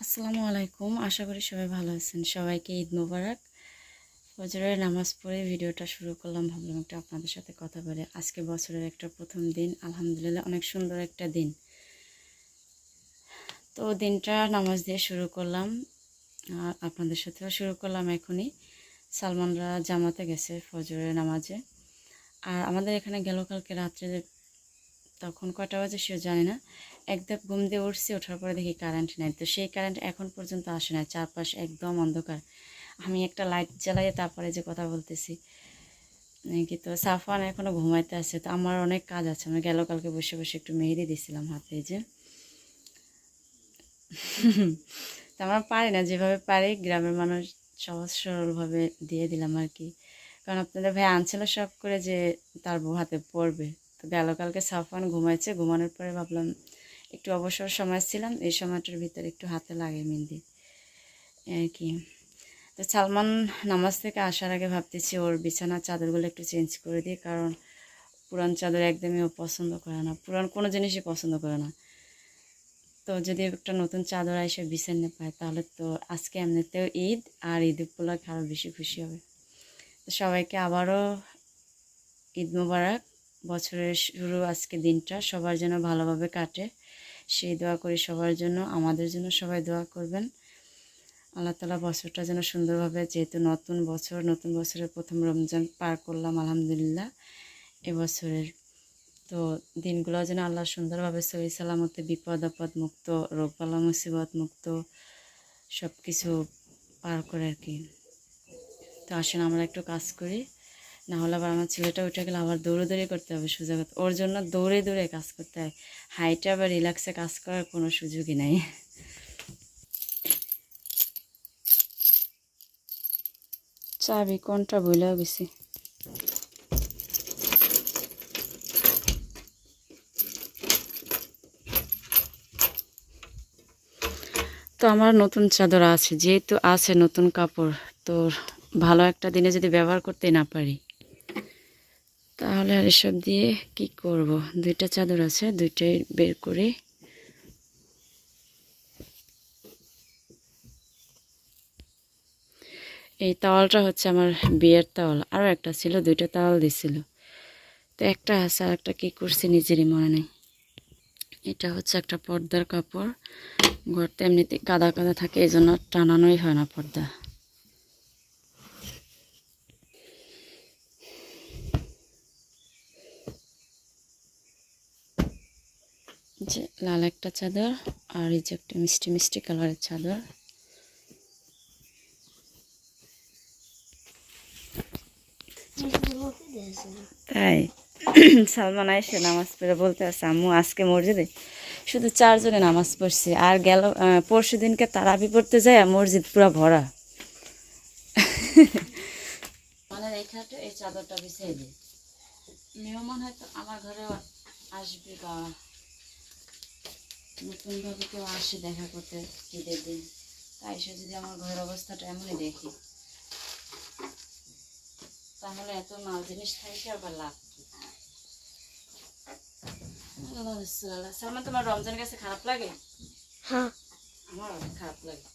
আসসালামু আলাইকুম। আশা করি সবাই ভালো আছেন। সবাইকে ঈদ মোবারক। ফজরের নামাজ পড়ে ভিডিওটা শুরু করলাম। ভাবলাম একটু আপনাদের সাথে কথা বলে। আজকে বছরের একটা প্রথম দিন। আলহামদুলিল্লাহ অনেক সুন্দর একটা দিন। তো দিনটা নামাজ দিয়ে শুরু করলাম। আর আপনাদের সাথেও শুরু করলাম এখনই। সালমানরা জামাতে গেছে ফজরের নামাজে। আর আমাদের এখানে গেল কালকে রাত্রে তখন কটা বাজে সেও জানে না। একদম ঘুম দিয়ে উঠছি, ওঠার পরে দেখি কারেন্ট নেই। তো সেই কারেন্ট এখন পর্যন্ত আসে না চারপাশ একদম অন্ধকার। আমি একটা লাইট জ্বালাইয়ে তারপরে যে কথা বলতেছি। কি তো সাফান এখনও ঘুমাইতে আছে। তো আমার অনেক কাজ আছে। আমি গেল কালকে বসে বসে একটু মেহেদি দিছিলাম হাতে যে। তো আমরা পারি না, যেভাবে পারি গ্রামের মানুষ সহজ সরলভাবে দিয়ে দিলাম আর কি। কারণ আপনাদের ভাই আনছিল শখ করে যে তার বউ হাতে পড়বে তো গেল, কালকে সাফান ঘুমাইছে, ঘুমানোর পরে ভাবলাম একটু অবসর সময় ছিলাম, এই সময়টার ভিতরে একটু হাতে লাগে মেহেন্দি। আর কি? তো সালমান নামাজ থেকে আসার আগে ভাবতেছি ওর বিছানার চাদরগুলো একটু চেঞ্জ করে দিই, কারণ পুরান চাদর একদমই ও পছন্দ করে না। পুরান কোনো জিনিসই পছন্দ করে না। তো যদি একটা নতুন চাদর এসে বিছানে পায়, তাহলে তো আজকে এমনিতেও ঈদ আর ঈদ উপলক্ষে আরও বেশি খুশি হবে। তো সবাইকে আবারও ঈদ মুবারক। বছরের শুরু আজকে দিনটা। সবার জন্য ভালোভাবে কাটে। সেই দোয়া করি সবার জন্য, আমাদের জন্য সবাই দোয়া করবেন। আল্লাহ তালা বছরটা যেন সুন্দরভাবে, যেহেতু নতুন বছর, নতুন বছরের প্রথম রমজান পার করলাম, আলহামদুলিল্লাহ, এবছরের। তো দিনগুলো যেন আল্লাহ সুন্দরভাবে সহি সালামতে, বিপদ আপদ মুক্ত রোগবালা মুসিবত মুক্ত সব কিছু পার করে আর কি। তো আসেন, আমরা একটু কাজ করি। না হলে আবার আমার ছেলেটা উঠে গেলে আবার দৌড়ে করতে হবে, সোজা ওর জন্য দৌড়ে দৌড়ে কাজ করতে হয়। হাইটে বা রিল্যাক্সে কাজ করার কোনো সুযোগই নাই। চাবি কোনটা বইলেও গেছি? তো আমার নতুন চাদর আছে, যেহেতু আছে নতুন কাপড়, তো ভালো একটা দিনে যদি ব্যবহার করতে না পারি তাহলে আর এসব দিয়ে কি করব? দুইটা চাদর আছে, দুইটাই বের করে। এই তাওয়ালটা হচ্ছে আমার বিয়ের তাওয়াল। আরও একটা ছিল, দুইটা তাওয়াল দিছিল। তো একটা আছে আর একটা কী করছি নিজেরই মনে নেই। এটা হচ্ছে একটা পর্দার কাপড়। ঘরতে এমনিতে কাদা কাদা থাকে এই জন্য টানানোই হয় না পর্দা। যে লাল একটা চাদর আর এই যে একটা মিষ্টি মিষ্টি কালারের চাদর। তাই সালমান আইসে নামাজ পড়ে বলতে আছে আম্মু আজকে মসজিদে শুধু চারজনে নামাজ পড়ছে আর গেল পরশু দিনকে তারাবি পড়তে যায় মসজিদ পুরো ভরা। মানে এইখানে এই চাদরটা বিছিয়ে দিই মেহমান হয়তো আমার ঘরে আসবে বা নতুনভাবে কেউ আসে দেখা করতে ঈদের দিন তাই সে যদি আমার ঘরের অবস্থাটা এমনই দেখি তাহলে এত মাল জিনিস থাকে আবার লাভ সালমান তোমার রমজান কাছে খারাপ লাগে? হ্যাঁ। আমার অনেক খারাপ লাগে।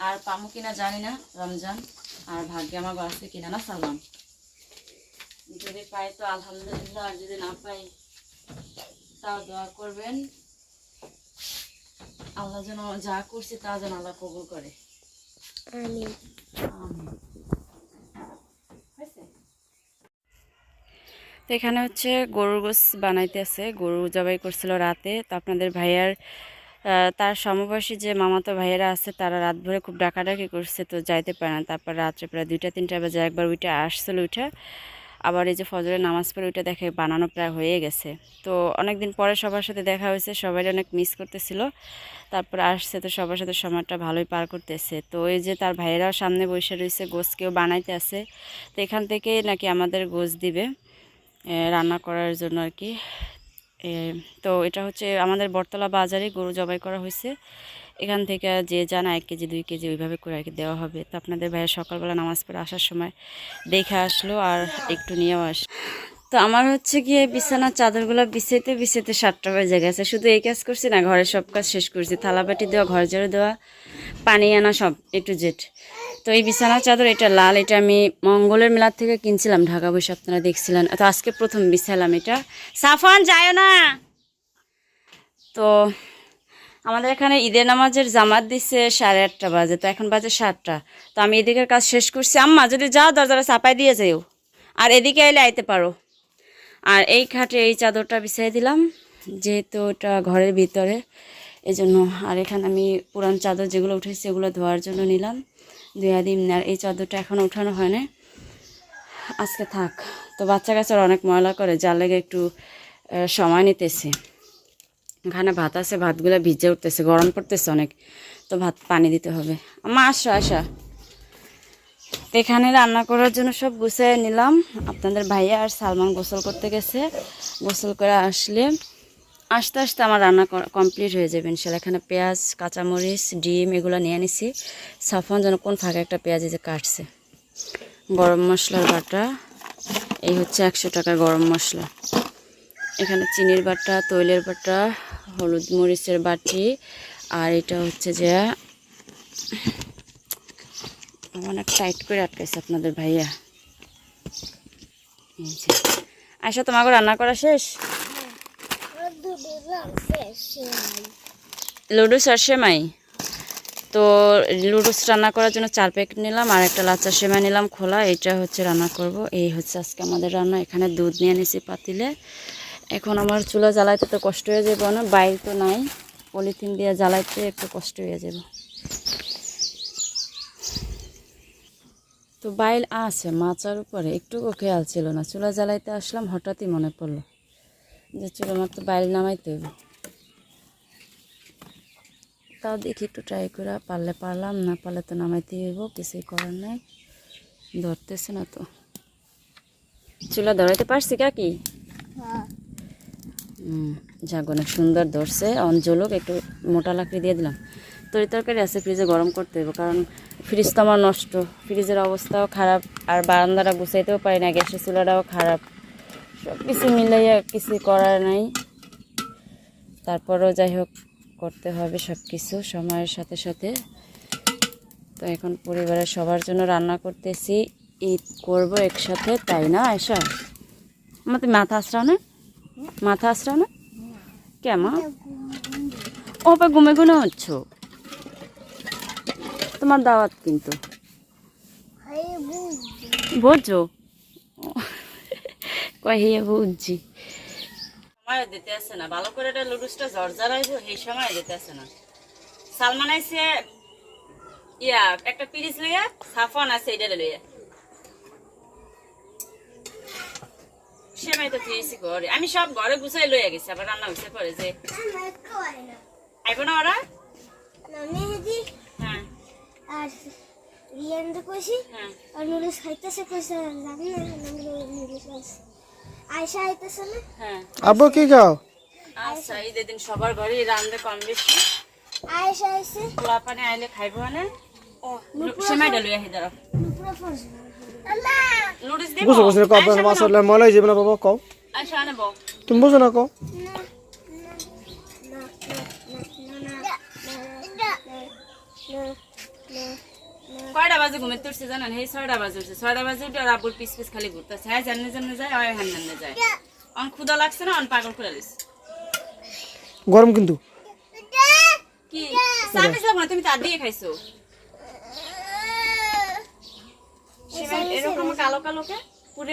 আর পামু কিনা জানি না রমজান আর ভাগ্যে আমার কিনা না সালমান যদি পাই তো আলহামদুলিল্লাহ আর যদি না পাই তাও দোয়া করবেন। আল্লাহ যেন যা করছে তা যেন আল্লাহ কবুল করে? তো এখানে হচ্ছে গরুর গোস বানাইতেছে গরু জবাই করছিল রাতে। তো আপনাদের ভাইয়ার আহ, তার সমবয়সী যে মামাতো ভাইয়েরা আছে তারা রাত ভরে খুব ডাকাডাকি করছে তো যাইতে পারে না। তারপর রাত্রে প্রায় দুইটা তিনটা বাজে একবার উঠে আসছিল উঠে আবার এই যে ফজরের নামাজ পড়ে ওইটা দেখে বানানো প্রায় হয়ে গেছে। তো অনেক দিন পরে সবার সাথে দেখা হয়েছে সবাই অনেক মিস করতেছিল। তারপর আসছে তো সবার সাথে সময়টা ভালোই পার করতেছে। তো ওই যে তার ভাইয়েরাও সামনে বসে রয়েছে গোস কেউ বানাইতে আছে। তো এখান থেকে নাকি আমাদের গোস দিবে রান্না করার জন্য আর কি। তো এটা হচ্ছে আমাদের বটতলা বাজারে গরু জবাই করা হয়েছে। এখান থেকে যে জানা এক কেজি, দুই কেজি ওইভাবে করে আর কি দেওয়া হবে। তো আপনাদের ভাইয়া সকালবেলা নামাজ পড়ে আসার সময় দেখে আসলো আর একটু নিয়েও আস। তো আমার হচ্ছে গিয়ে বিছানার চাদরগুলো বিছাইতে বিছাইতে সাতটা বেজে গেছে। শুধু এই কাজ করছি না, ঘরের সব কাজ শেষ করছি। থালাবাটি দেওয়া, ঘর ঝাড়ু দেওয়া, পানি আনা সব এ টু জেড তো এই বিছানার চাদর, এটা লাল, এটা আমি মঙ্গলের মেলার থেকে কিনছিলাম ঢাকা বসে আপনারা দেখছিলেন। তো আজকে প্রথম বিছালাম এটা। সাফান যায় না। তো আমাদের এখানে ঈদের নামাজের জামাত দিচ্ছে সাড়ে আটটা বাজে, তো এখন বাজে সাতটা। তো আমি এদিকের কাজ শেষ করছি। আম্মা, যদি যাও, দরজাটা চাপাই দিয়ে যাও। আর এদিকে এলে আইতে পারো। আর এই খাটে এই চাদরটা বিছাই দিলাম, যেহেতু ওটা ঘরের ভিতরে। এই জন্য আর এখানে আমি পুরান চাদর যেগুলো উঠেছি, এগুলো ধোয়ার জন্য নিলাম। ধুয়া দিন আর এই চাদরটা এখনও উঠানো হয় না আজকে থাক। তো বাচ্চা কাচ্চারা অনেক ময়লা করে, যার লেগে একটু সময় নিতেছে। এখানে ভাত আছে, ভাতগুলো ভিজে উঠতেছে, গরম পড়তেছে অনেক। তো ভাত পানি দিতে হবে। আমার আসো, আসা। তো এখানে রান্না করার জন্য সব গুছিয়ে নিলাম। আপনাদের ভাইয়া আর সালমান গোসল করতে গেছে। গোসল করে আসলে আস্তে আস্তে আমার রান্না কমপ্লিট হয়ে যাবে, ইনশাল্লাহ। এখানে পেঁয়াজ, কাঁচামরিচ, ডিম এগুলো নিয়ে নিছি। সাফন যেন কোন ফাঁকে একটা পেঁয়াজ যে কাটছে। গরম মশলার বাটা, এই হচ্ছে একশো টাকা গরম মশলা। এখানে চিনির বাটা, তৈলের বাটা হলুদ মরিচের বাটি, আর এটা হচ্ছে যে অনেক টাইট করে আটকাইছে আপনাদের ভাইয়া। আয়সা তোমাকে রান্না করা শেষ? লুডুস আর সেমাই। তো লুডুস রান্না করার জন্য চার প্যাকেট নিলাম, আর একটা লাচ্চা সেমাই নিলাম খোলা। এটা হচ্ছে রান্না করব। এই হচ্ছে আজকে আমাদের রান্না। এখানে দুধ নিয়ে নিছি পাতিলে। এখন আমার চুলা জ্বালাইতে তো কষ্ট হয়ে যাবে না, বাইর তো নাই, পলিথিন দিয়ে জ্বালাইতে একটু কষ্ট হয়ে যাবে। তো বাইল আছে মাচার উপরে একটু খেয়াল ছিল না, চুলা জ্বালাইতে আসলাম, হঠাৎই মনে পড়ল যে চুলো মাত্র বাইল নামাইতে হবে তাও দেখি একটু ট্রাই করে পারলে পারলাম, না পারলে তো নামাইতে হইব, কিছুই করার নাই, ধরতেছে না তো। চুলা ধরাইতে পারছি কাকি হুম যাক, অনেক সুন্দর ধরছে। অঞ্জলক একটু মোটা লাকড়ি দিয়ে দিলাম। তরি তরকারি আছে, ফ্রিজে গরম করতে হবে কারণ ফ্রিজ তো আমার নষ্ট। ফ্রিজের অবস্থাও খারাপ, আর বারান্দাটা গুছাইতেও পারি না, গ্যাসের চুলাটাও খারাপ। সব কিছু মিলাইয়া কিছু করার নাই। তারপরেও যাই হোক, করতে হবে সব কিছু সময়ের সাথে সাথে। তো এখন পরিবারের সবার জন্য রান্না করতেছি, ঈদ করব একসাথে, তাই না এসব আমার তুমি মাথা আসরাও না। মাথা আসরাও না কেমন? ও বা ঘুমে ঘুমে হচ্ছ তোমার দাওয়াত কিন্তু। বুঝছ? কয় বুঝছি। সময় দিতে আছে না। ভালো করে এটা লুডুসটা জর্জারাইবো সেই সময় দিতে আছে না। সালমান আইছে, ইয়া, একটা পিরিচ লইয়া সাফন আছে এটা লইয়া। সেমাই তো তুইছি ঘরে। আমি সব ঘরে গুছাই লইয়া গেছি আবার রান্না হয়েছে পরে যে আইব না ওরা? হ্যাঁ। আর রিয়ানটা কইছি হ্যাঁ। আর নুডলস খাইতেছে কইছে জানি না নুডলস আছে আইতেছে না? হ্যাঁ। আব্বু কি খাও? আচ্ছা দিন সবার ঘরে রান্ধে কম বেশি। আয়সা আইছে। পোলা পানি আইলে খাইব না? সেমাইটা লইয়া হি দাঁড়াও। বুঝো বুঝো কও আপনার মাছ হলে মলাই যাবে না বাবা কও। আচ্ছা তুমি বুঝো না কও। কয়টা বাজে ঘুমে তুলছে জানেন? এই ছয়টা বাজে উঠছে। ছয়টা বাজে উঠে আর আব্বুর পিস পিস খালি ঘুরতেছে। হ্যাঁ জানলে জানলে যায় হয় হ্যান জানলে যায়। অন ক্ষুদা লাগছে না অন পাগল করে দিস গরম কিন্তু। কি? সামনে সব না তুমি তার দিয়ে খাইছো সেমাই এরকম কালো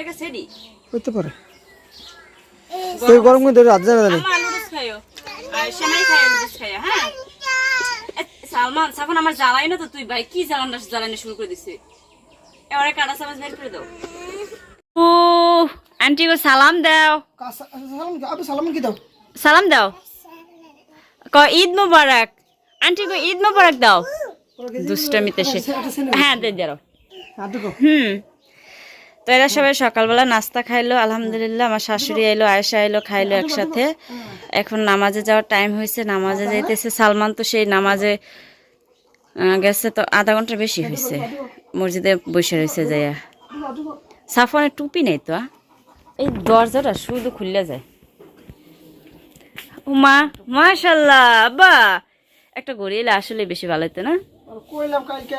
গেছে পারে। গরম কিন্তু রাত জানা জানি আমার খাইও। আর সেমাই খাইও লুডুস খাইও হ্যাঁ? সালমান সাফন আমার জ্বালাই না তো তুই ভাই কি জ্বালান জ্বালানো শুরু করে দিছে? এবারে কাটা চামচ বের করে দাও। ও আন্টি গো সালাম দাও। আবু সালাম কি দাও? সালাম দাও। ক ঈদ মোবারক। আন্টি গো ঈদ মোবারক দাও। দুষ্টামিতে সে হ্যাঁ দিয়ে দাও হুম। তো এরা সবাই সকালবেলা নাস্তা খাইলো আলহামদুলিল্লাহ। আমার শাশুড়ি আইলো আয়েশা আইলো খাইলো একসাথে। এখন নামাজে যাওয়ার টাইম হয়েছে নামাজে যাইতেছে। সালমান তো সেই নামাজে গেছে তো আধা ঘণ্টা বেশি হয়েছে মসজিদে বসে রয়েছে যাইয়া। সাফনের টুপি নেই তো? এই দরজাটা শুধু খুললে যায়। মা মাশাল্লাহ বা একটা গড়ি এলে আসলে বেশি ভালো হতো না? কইলাম কালকে।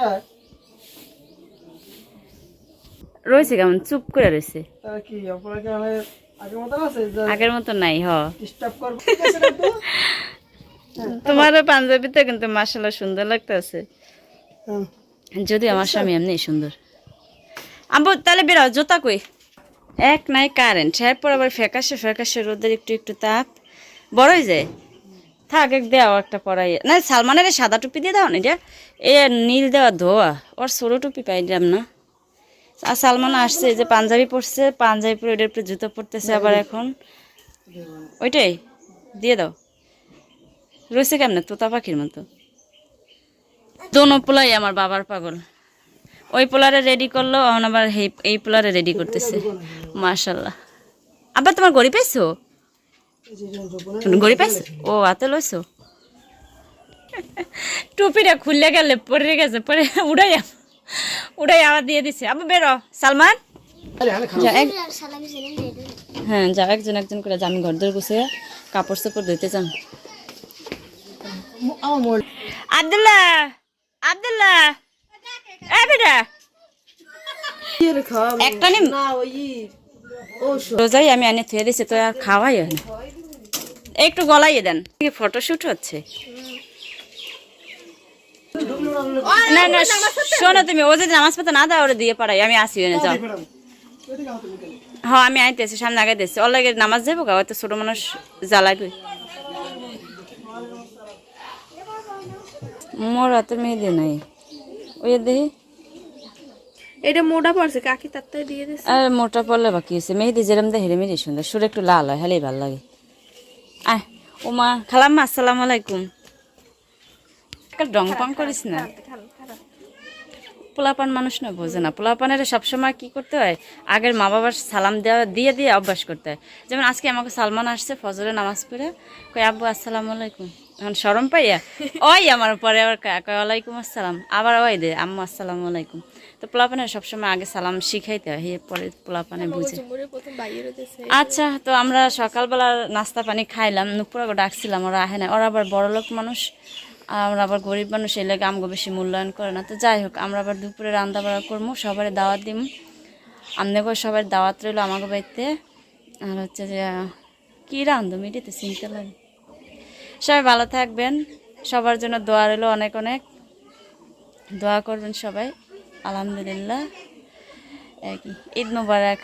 রয়েছে কেমন? চুপ করে রয়েছে। আগের মতো নাই হ। তো? তোমার পাঞ্জাবিতে কিন্তু মাসাল্লাহ সুন্দর লাগতেছে। হ্যাঁ। যদি আমার স্বামী এমনি সুন্দর। আব্বু তাহলে বেরো জোতা কই? এক নাই কারেন্ট এরপর আবার ফ্যাকাশে ফ্যাকাশে রোদের একটু একটু তাপ। বড়ই যায়? থাক এক দেওয়া একটা পরাই না সালমানের সাদা টুপি দিয়ে দাও না এটা? এ নীল দেওয়া ধোয়া ওর সরু টুপি পাইলাম না। আর সালমান আসছে যে পাঞ্জাবি পরছে পাঞ্জাবি পরে ওইটার উপরে জুতো পরতেছে আবার এখন। ওইটাই দিয়ে দাও। রয়েছে কেমনে? তোতা পাখির মতো। দোনো পোলাই আমার বাবার পাগল। ওই পোলারে রেডি করল এখন আবার এই- পোলারে রেডি করতেছে। মার্শাল্লাহ আবার তোমার গড়ি পাইছো? গড়ি পাইছো? ও হাতে লইছো? টুপিটা খুললে গেলে পরে গেছে পরে উড়াই উড়াই আবার দিয়ে দিছে। আবার বেরো। সালমান? যা হ্যাঁ যাও একজন একজন করে যা, আমি ঘর ধরে গুছিয়ে কাপড় চাপড় ধুইতে যান আব্দুল্লাহ! আব্দুল্লাহ! এ বেটা! একটা নিম। রোজাই আমি আনে থুয়ে দিছি তো আর খাওয়াই একটু গলাইয়ে দেন। ফটোশুট হচ্ছে? না না শোনো তুমি ও যদি নামাজ পড়তে না দাও ওরা দিয়ে পারাই আমি আসি এনে যাও। হ্যাঁ আমি আইতেছি সামনে আগে দিচ্ছি ওর লাগে নামাজ যাব গা হয়তো ছোট মানুষ জ্বালাইবে। মোর হাতে মেহেদি নাই। ওই দেখি। এটা মোটা পড়ছে কাকি তাত্তাই দিয়ে দিছে। আর মোটা পড়লে বাকি আছে মেহেদি যেরম দেয় হেরে মেহেদি সুন্দর। সুর একটু লাল হয় হলেই ভালো লাগে। আয় ওমা খালাম্মা আসসালামু আলাইকুম। একটা ডং পং করিস না। পোলাপান মানুষ না বোঝে না। পোলাপানের সবসময় কি করতে হয়? আগের মা বাবার সালাম দেওয়া দিয়ে দিয়ে অভ্যাস করতে হয়। যেমন আজকে আমাকে সালমান আসছে ফজরে নামাজ পড়ে। কই আব্বু আসসালামু আলাইকুম। এখন সরম পাইয়া? ওই আমার পরে আবার ওয়ালাইকুম আসসালাম। আবার ওই দে আম্মু আসসালামু আলাইকুম। তো পোলাপানের সবসময় আগে সালাম শিখাইতে হয় পরে পোলাপানে বুঝে। আচ্ছা তো আমরা সকালবেলা নাস্তা পানি খাইলাম নুপুরাকে ডাকছিলাম ওরা আহে না ওরা আবার বড়লোক মানুষ। আমরা আবার গরিব মানুষ, এই লাগে আমগো বেশি মূল্যায়ন করে না। তো যাই হোক, আমরা আবার দুপুরে রান্না বাড়া করব সবাই দাওয়াত দিম। আমদেরকে সবার দাওয়াত রইল আমাকে বাড়িতে। আর হচ্ছে যে, কী রান্ধো মিটিতে চিনতে লাগে সবাই ভালো থাকবেন, সবার জন্য দোয়া রইল অনেক অনেক। দোয়া করবেন সবাই, আলহামদুলিল্লাহ। একই, ঈদ মুবারক।